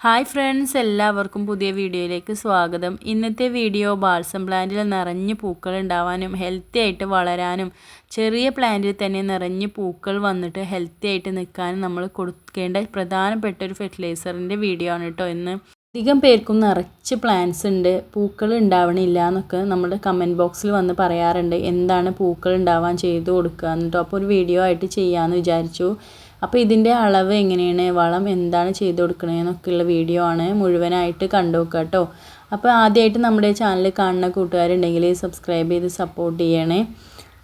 Hi friends എല്ലാവർക്കും പുതിയ വീഡിയോയിലേക്ക് സ്വാഗതം. ഇന്നത്തെ വീഡിയോ ബാൾസം പ്ലാന്റിൽ നിറഞ്ഞ് പൂക്കൾ ഉണ്ടാവാനും ഹെൽത്തി ആയിട്ട് വളരാനും ചെറിയ പ്ലാന്റിൽ തന്നെ നിറഞ്ഞ് പൂക്കൾ വന്നിട്ട് ഹെൽത്തി ആയിട്ട് നിൽക്കാനും നമ്മൾ കൊടുക്കേണ്ട പ്രധാനപ്പെട്ട ഒരു ഫെർട്ടിലൈസറിന്റെ വീഡിയോ ആണ് കേട്ടോ ഇന്ന്. അധികം പേർക്കും നിറച്ച് പ്ലാന്റ്സ് ഉണ്ട് പൂക്കൾ ഉണ്ടാവണില്ല എന്നൊക്കെ നമ്മുടെ കമന്റ് ബോക്സിൽ വന്ന് പറയാറുണ്ട്. എന്താണ് പൂക്കൾ ഉണ്ടാവാൻ ചെയ്തു കൊടുക്കുക എന്നിട്ടോ അപ്പോൾ ഒരു വീഡിയോ ആയിട്ട് ചെയ്യാമെന്ന് വിചാരിച്ചു. അപ്പോൾ ഇതിന്റെ അളവ് എങ്ങനെയാണ്? വളം എന്താണ് ചെയ്ത് കൊടുക്കണതെന്നൊക്കെയുള്ള വീഡിയോ ആണ് മുഴുവനായിട്ട് കണ്ടു നോക്കുക കേട്ടോ. അപ്പോൾ ആദ്യമായിട്ട് നമ്മുടെ ചാനൽ കാണുന്ന കൂട്ടുകാരുണ്ടെങ്കിൽ സബ്സ്ക്രൈബ് ചെയ്ത് സപ്പോർട്ട് ചെയ്യണേ.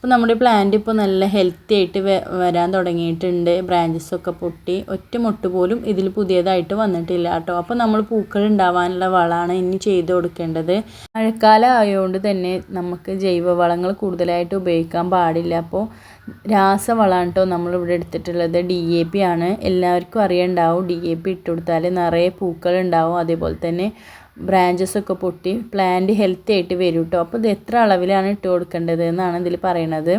അപ്പോൾ നമ്മുടെ പ്ലാന്റ് ഇപ്പോൾ നല്ല ഹെൽത്തി ആയിട്ട് വരാൻ തുടങ്ങിയിട്ടുണ്ട്. ബ്രാഞ്ചസൊക്കെ പൊട്ടി. ഒറ്റ മുട്ട് പോലും ഇതിൽ പുതിയതായിട്ട് വന്നിട്ടില്ല കേട്ടോ. അപ്പോൾ നമ്മൾ പൂക്കൾ ഉണ്ടാവാനുള്ള വളമാണ് ഇനി ചെയ്ത് കൊടുക്കേണ്ടത്. മഴക്കാലം ആയതുകൊണ്ട് തന്നെ നമുക്ക് ജൈവവളങ്ങൾ കൂടുതലായിട്ട് ഉപയോഗിക്കാൻ പാടില്ല. അപ്പോൾ രാസവളമാണ് കേട്ടോ നമ്മളിവിടെ എടുത്തിട്ടുള്ളത്. ഡി എ പി ആണ്. എല്ലാവർക്കും അറിയണ്ടാവും. ഡി എ പി ഇട്ട് കൊടുത്താൽ നിറയെ പൂക്കൾ ഉണ്ടാവും. അതേപോലെ തന്നെ ബ്രാഞ്ചസ് ഒക്കെ പൊട്ടി പ്ലാന്റ് ഹെൽത്തി ആയിട്ട് വരും കേട്ടോ അപ്പോൾ ഇത് എത്ര അളവിലാണ് ഇട്ട് കൊടുക്കേണ്ടത് എന്നാണ് ഇതിൽ പറയണത്.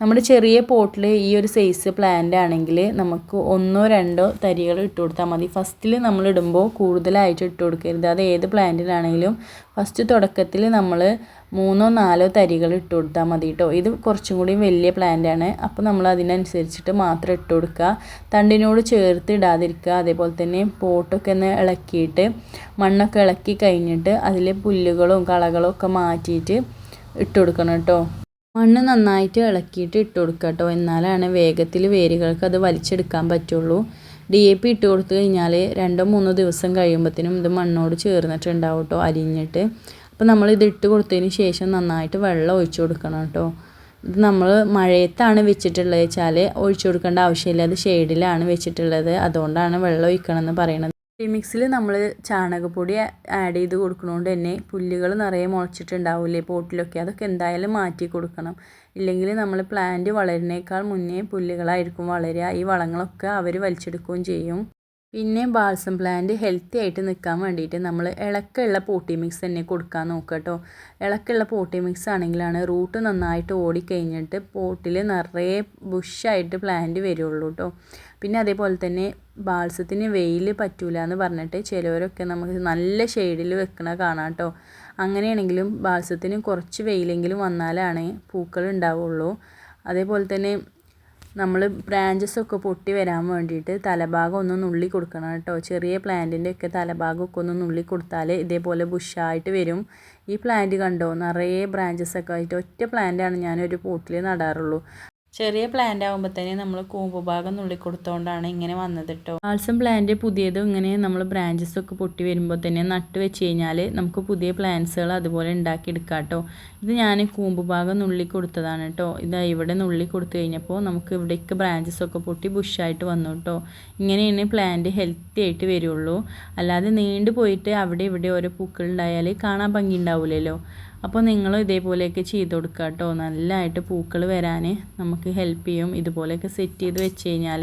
നമ്മുടെ ചെറിയ പോട്ടിൽ ഈ ഒരു സൈസ് പ്ലാന്റ് ആണെങ്കിൽ നമുക്ക് ഒന്നോ രണ്ടോ തരികൾ ഇട്ട് കൊടുത്താൽ മതി. ഫസ്റ്റിൽ നമ്മൾ ഇടുമ്പോൾ കൂടുതലായിട്ട് ഇട്ട് കൊടുക്കരുത്. അത് ഏത് പ്ലാന്റിലാണെങ്കിലും ഫസ്റ്റ് തുടക്കത്തിൽ നമ്മൾ മൂന്നോ നാലോ തരികൾ ഇട്ട് കൊടുത്താൽ മതി കേട്ടോ ഇത് കുറച്ചും കൂടി വലിയ പ്ലാന്റ് ആണ്. അപ്പോൾ നമ്മൾ അതിനനുസരിച്ചിട്ട് മാത്രം ഇട്ട് കൊടുക്കുക. തണ്ടിനോട് ചേർത്ത് ഇടാതിരിക്കുക. അതേപോലെ തന്നെ പോട്ടൊക്കെ ഒന്ന് ഇളക്കിയിട്ട് മണ്ണൊക്കെ ഇളക്കി കഴിഞ്ഞിട്ട് അതിൽ പുല്ലുകളും കളകളും ഒക്കെ മാറ്റിയിട്ട് ഇട്ട് കൊടുക്കണം കേട്ടോ മണ്ണ് നന്നായിട്ട് ഇളക്കിയിട്ട് ഇട്ട് കൊടുക്കുക കേട്ടോ എന്നാലാണ് വേഗത്തിൽ വേരുകൾക്ക് അത് വലിച്ചെടുക്കാൻ പറ്റുള്ളൂ. ഡി എ പി ഇട്ട് കൊടുത്തു കഴിഞ്ഞാൽ രണ്ടോ മൂന്നോ ദിവസം കഴിയുമ്പോഴത്തേനും ഇത് മണ്ണോട് ചേർന്നിട്ടുണ്ടാവും കേട്ടോ അരിഞ്ഞിട്ട്. അപ്പോൾ നമ്മൾ ഇത് ഇട്ട് കൊടുത്തതിന് ശേഷം നന്നായിട്ട് വെള്ളം ഒഴിച്ചു കൊടുക്കണം കേട്ടോ. ഇത് നമ്മൾ മഴയത്താണ് വെച്ചിട്ടുള്ളത് വെച്ചാൽ ഒഴിച്ചു കൊടുക്കേണ്ട ആവശ്യമില്ല. അത് ഷെയ്ഡിലാണ് വെച്ചിട്ടുള്ളത്. അതുകൊണ്ടാണ് വെള്ളം ഒഴിക്കണം എന്ന് പറയുന്നത് മിക്സിൽ നമ്മൾ ചാണകപ്പൊടി ആഡ് ചെയ്ത് കൊടുക്കുന്നതുകൊണ്ട് തന്നെ പുല്ലുകൾ നിറയെ മുളച്ചിട്ടുണ്ടാവില്ലേ പോട്ടിലൊക്കെ. അതൊക്കെ എന്തായാലും മാറ്റി കൊടുക്കണം. ഇല്ലെങ്കിൽ നമ്മൾ പ്ലാന്റ് വളരുന്നേക്കാൾ മുന്നേ പുല്ലുകളായിരിക്കും വളരുക ഈ വളങ്ങളൊക്കെ അവർ വലിച്ചെടുക്കുകയും ചെയ്യും. പിന്നെ ബാൾസം പ്ലാന്റ് ഹെൽത്തി ആയിട്ട് നിൽക്കാൻ വേണ്ടിയിട്ട് നമ്മൾ ഇളക്കമുള്ള പോട്ടി മിക്സ് തന്നെ കൊടുക്കാൻ നോക്കുക കേട്ടോ ഇളക്കമുള്ള പോട്ടി മിക്സ് ആണെങ്കിലാണ് റൂട്ട് നന്നായിട്ട് ഓടിക്കഴിഞ്ഞിട്ട് പോട്ടിൽ നിറയെ ബുഷായിട്ട് പ്ലാന്റ് വരുള്ളൂ കേട്ടോ പിന്നെ അതേപോലെ തന്നെ ബാൾസത്തിന് വെയിൽ പറ്റൂല എന്ന് പറഞ്ഞിട്ട് ചിലവരൊക്കെ നമുക്ക് നല്ല ഷെയ്ഡിൽ വെക്കണ കാണാം കേട്ടോ അങ്ങനെയാണെങ്കിലും ബാൾസത്തിന് കുറച്ച് വെയിലെങ്കിലും വന്നാലാണ് പൂക്കൾ ഉണ്ടാവുള്ളൂ. അതേപോലെ തന്നെ നമ്മൾ ബ്രാഞ്ചസ് ഒക്കെ പൊട്ടി വരാൻ വേണ്ടിയിട്ട് തലഭാഗം ഒന്ന് നുള്ളി കൊടുക്കണം കേട്ടോ. ചെറിയ പ്ലാന്റിന്റെ ഒക്കെ തലഭാഗമൊക്കെ ഒന്ന് നുള്ളി കൊടുത്താൽ ഇതേപോലെ ബുഷായിട്ട് വരും. ഈ പ്ലാന്റ് കണ്ടോ? നിറയെ ബ്രാഞ്ചസ് ഒക്കെ ആയിട്ട് ഒറ്റ പ്ലാന്റാണ് ഞാനൊരു പോട്ടിൽ നടാറുള്ളൂ. ചെറിയ പ്ലാന്റ് ആകുമ്പോൾ തന്നെ നമ്മൾ കൂമ്പ് ഭാഗം നുള്ളി കൊടുത്തോണ്ടാണ് ഇങ്ങനെ വന്നത് കേട്ടോ ആൾസം പ്ലാന്റ് പുതിയത് ഇങ്ങനെ നമ്മൾ ബ്രാഞ്ചസ് ഒക്കെ പൊട്ടി വരുമ്പോൾ തന്നെ നട്ട് വെച്ച് കഴിഞ്ഞാൽ നമുക്ക് പുതിയ പ്ലാന്റ്സുകൾ അതുപോലെ ഉണ്ടാക്കിയെടുക്കാം കേട്ടോ ഇത് ഞാൻ കൂമ്പ് ഭാഗം നുള്ളി കൊടുത്തതാണ് കേട്ടോ ഇത് ഇവിടെ നുള്ളി കൊടുത്തു കഴിഞ്ഞപ്പോൾ നമുക്ക് ഇവിടേക്ക് ബ്രാഞ്ചസ് ഒക്കെ പൊട്ടി ബുഷായിട്ട് വന്നു കേട്ടോ ഇങ്ങനെയാണ് പ്ലാന്റ് ഹെൽത്തി ആയിട്ട് വരുള്ളൂ. അല്ലാതെ നീണ്ടു പോയിട്ട് അവിടെ ഇവിടെ ഓരോ പൂക്കൾ ഉണ്ടായാൽ കാണാൻ ഭംഗി ഉണ്ടാവില്ലല്ലോ അപ്പോൾ നിങ്ങൾ ഇതേപോലെയൊക്കെ ചെയ്ത് കൊടുക്കുക കേട്ടോ നല്ലതായിട്ട് പൂക്കൾ വരാൻ നമുക്ക് ഹെൽപ്പ് ചെയ്യും. ഇതുപോലെയൊക്കെ സെറ്റ് ചെയ്ത് വെച്ച് കഴിഞ്ഞാൽ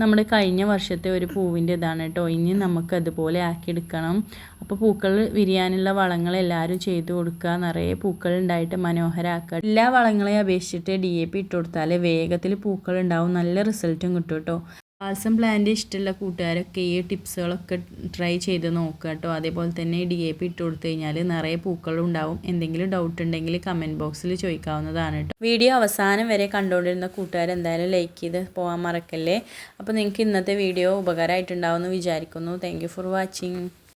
നമ്മുടെ കഴിഞ്ഞ വർഷത്തെ ഒരു പൂവിന്റെ ഇതാണ് കേട്ടോ ഇനി നമുക്ക് അതുപോലെ ആക്കിയെടുക്കണം അപ്പോൾ പൂക്കൾ വിരിയാനുള്ള വളങ്ങൾ എല്ലാവരും ചെയ്ത് കൊടുക്കുക നിറയെ പൂക്കൾ ഉണ്ടായിട്ട് മനോഹരമാക്കുക എല്ലാ വളങ്ങളെയും അപേക്ഷിച്ചിട്ട് ഡി എ പി ഇട്ട് കൊടുത്താൽ വേഗത്തിൽ പൂക്കൾ ഉണ്ടാവും നല്ല റിസൾട്ടും കിട്ടും കേട്ടോ ബാൽസം പ്ലാന്റ് ഇഷ്ടമുള്ള കൂട്ടുകാരൊക്കെ ഈ ടിപ്സുകളൊക്കെ ട്രൈ ചെയ്ത് നോക്കുക കേട്ടോ. അതേപോലെ തന്നെ ഡി എ പി ഇട്ട് കൊടുത്തു കഴിഞ്ഞാൽ നിറയെ പൂക്കളുണ്ടാവും എന്തെങ്കിലും ഡൗട്ട് ഉണ്ടെങ്കിൽ കമന്റ് ബോക്സിൽ ചോദിക്കാവുന്നതാണ് കേട്ടോ. വീഡിയോ അവസാനം വരെ കണ്ടുകൊണ്ടിരുന്ന കൂട്ടുകാർ എന്തായാലും ലൈക്ക് ചെയ്ത് പോകാൻ മറക്കല്ലേ? അപ്പോൾ നിങ്ങൾക്ക് ഇന്നത്തെ വീഡിയോ ഉപകാരമായിട്ടുണ്ടാവുമെന്ന് വിചാരിക്കുന്നു. Thank for watching